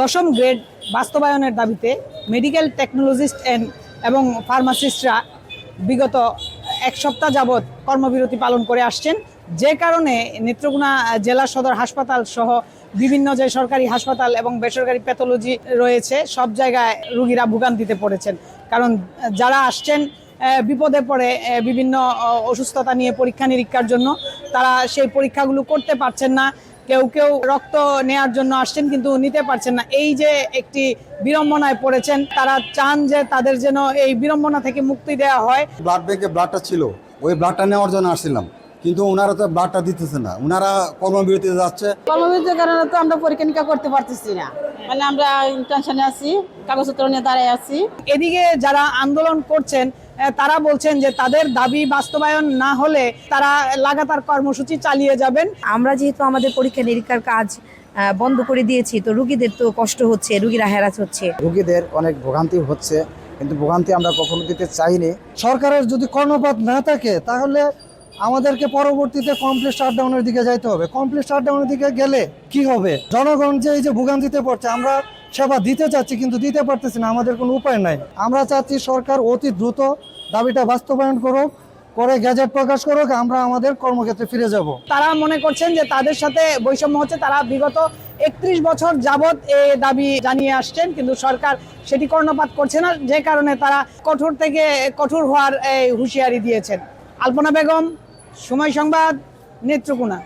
দশম গ্রেড বাস্তবায়নের দাবিতে মেডিকেল টেকনোলজিস্ট এন্ড এবং ফার্মাসিস্টরা বিগত এক সপ্তাহ যাবৎ কর্মবিরতি পালন করে আসছেন। যে কারণে নেত্রকোনা জেলা সদর হাসপাতাল সহ বিভিন্ন যে সরকারি হাসপাতাল এবং বেসরকারি প্যাথোলজি রয়েছে, সব জায়গায় রুগীরা ভোগান্তিতে পড়েছেন। কারণ যারা আসছেন বিপদে পড়ে বিভিন্ন, অসুস্থতা নিয়ে পরীক্ষা নিরীক্ষার জন্য, তারা সেই পরীক্ষাগুলো করতে পারছেন না। কেউ কেউ রক্ত নেয়ার জন্য আসছেন কিন্তু নিতে পারছেন না। এই যে একটি বিড়ম্বনায় পড়েছেন তারা চান যে তাদের যেন এই বিড়ম্বনা থেকে মুক্তি দেওয়া হয়। ব্লাড ব্যাংকে ব্লাডটা ছিল ওই ব্লাডটা নেওয়ার জন্য আসছিলাম। কিন্তু ওনারা তো ব্লাডটা দিতেছে না। ওনারা কর্মবিরতিতে যাচ্ছে। কর্মবিরতির কারণে তো আমরা পরীক্ষা নিরীক্ষা করতে পারতেছি না। মানে আমরা টেনশনে আছি কাগজপত্র নিয়ে দাঁড়ায় আছি। এদিকে যারা আন্দোলন করছেন তারা বলছেন যে তাদের দাবি বাস্তবায়ন না হলে তারা লাগাতার কর্মসূচি চালিয়ে যাবেন। আমরা যেহেতু আমাদের পরীক্ষা নিরীক্ষার কাজ বন্ধ করে দিয়েছি তো রুগীদের তো কষ্ট হচ্ছে রুগীরা হ্যারাস হচ্ছে। রুগীদের অনেক ভোগান্তি হচ্ছে কিন্তু ভোগান্তি আমরা কখনো দিতে চাইনি। সরকারের যদি কর্ণপাত না থাকে তাহলে আমাদেরকে পরবর্তীতে কমপ্লিট শাটডাউনের দিকে যাইতে হবে। কমপ্লিট শাটডাউনের দিকে গেলে কি হবে? জনগণ যে এই যে ভোগান্তিতে পড়ছে আমরা সেবা দিতে চাচ্ছি, কিন্তু দিতে পারতেছি না, আমাদের কোনো উপায় নাই। আমরা চাচ্ছি সরকার অতি দ্রুত দাবিটা বাস্তবায়ন করুক, করে গ্যাজেট প্রকাশ করুক, আমরা আমাদের কর্মক্ষেত্রে ফিরে যাব। তারা মনে করছেন যে তাদের সাথে বৈষম্য হচ্ছে, তারা বিগত একত্রিশ বছর যাবৎ এ দাবি জানিয়ে আসছেন, কিন্তু সরকার সেটি কর্ণপাত করছে না, যে কারণে তারা কঠোর থেকে কঠোর হওয়ার হুঁশিয়ারি দিয়েছেন। আলপনা বেগম, সময় সংবাদ, নেত্রকোনা।